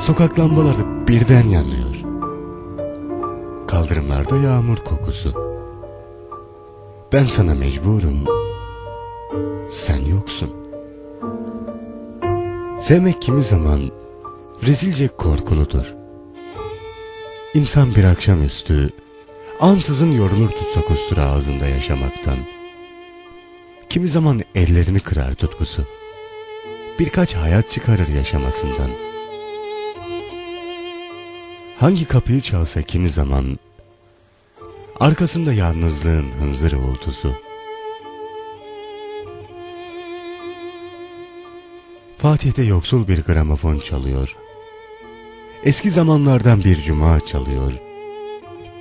Sokak lambaları birden yanıyor. Kaldırımlarda yağmur kokusu. Ben sana mecburum. Sen yoksun. Sevmek kimi zaman rezilce korkuludur. İnsan bir akşamüstü ansızın yorulur tutsa kustur ağzında yaşamaktan. Kimi zaman ellerini kırar tutkusu. Birkaç hayat çıkarır yaşamasından. Hangi kapıyı çalsa kimi zaman arkasında yalnızlığın hınzır uğultusu. Fatih'te yoksul bir gramofon çalıyor. Eski zamanlardan bir cuma çalıyor.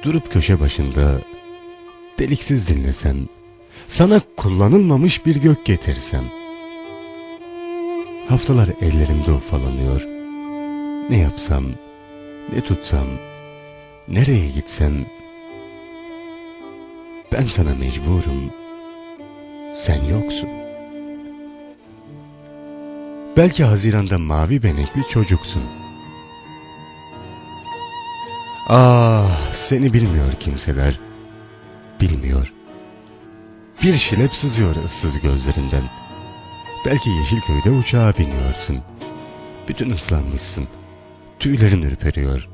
Durup köşe başında deliksiz dinlesem, sana kullanılmamış bir gök getirsem. Haftalar ellerimde ufalanıyor. Ne yapsam, ne tutsam, nereye gitsem, ben sana mecburum, sen yoksun. Belki Haziran'da mavi benekli çocuksun. Ah, seni bilmiyor kimseler, bilmiyor. Bir şilep sızıyor ıssız gözlerinden. Belki Yeşilköy'de uçağa biniyorsun. Bütün ıslanmışsın. Tüylerin ürperiyor.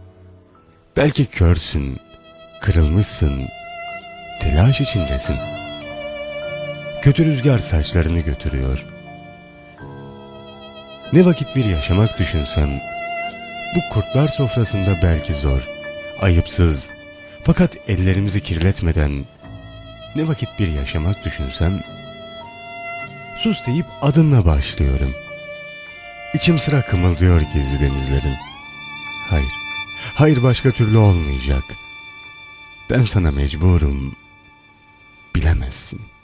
Belki körsün, kırılmışsın, telaş içindesin. Kötü rüzgar saçlarını götürüyor. Ne vakit bir yaşamak düşünsem, bu kurtlar sofrasında belki zor, ayıpsız, fakat ellerimizi kirletmeden ne vakit bir yaşamak düşünsem, sus deyip adınla başlıyorum. İçim sıra kımıldıyor gizli denizlerin. Hayır, hayır başka türlü olmayacak. Ben sana mecburum, bilemezsin.''